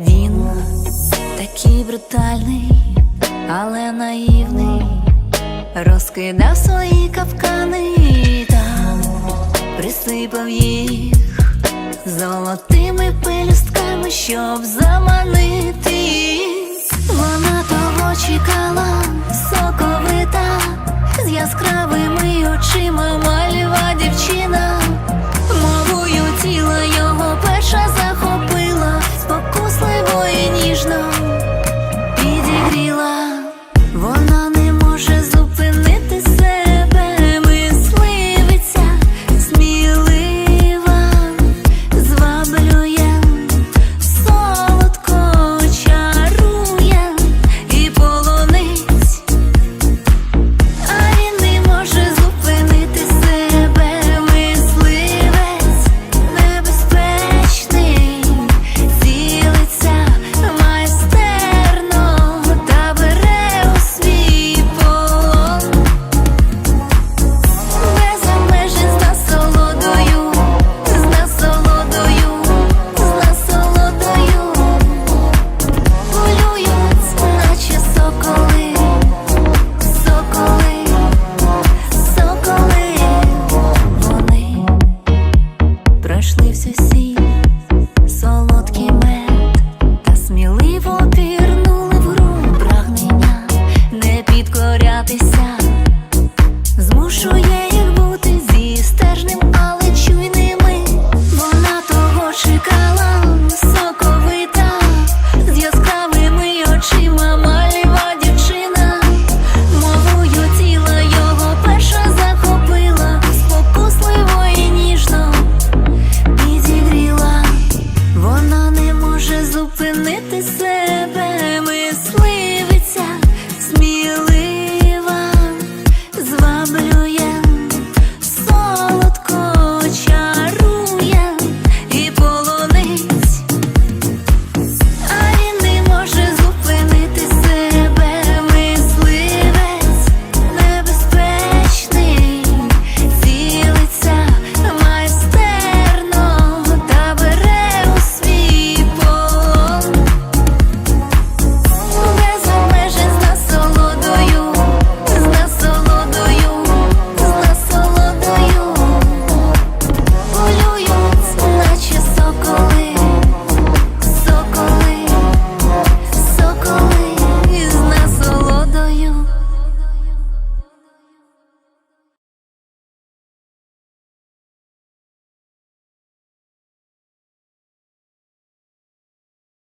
Він такий брутальний, але наївний, розкидав свої капкани, і там присипав їх. planeta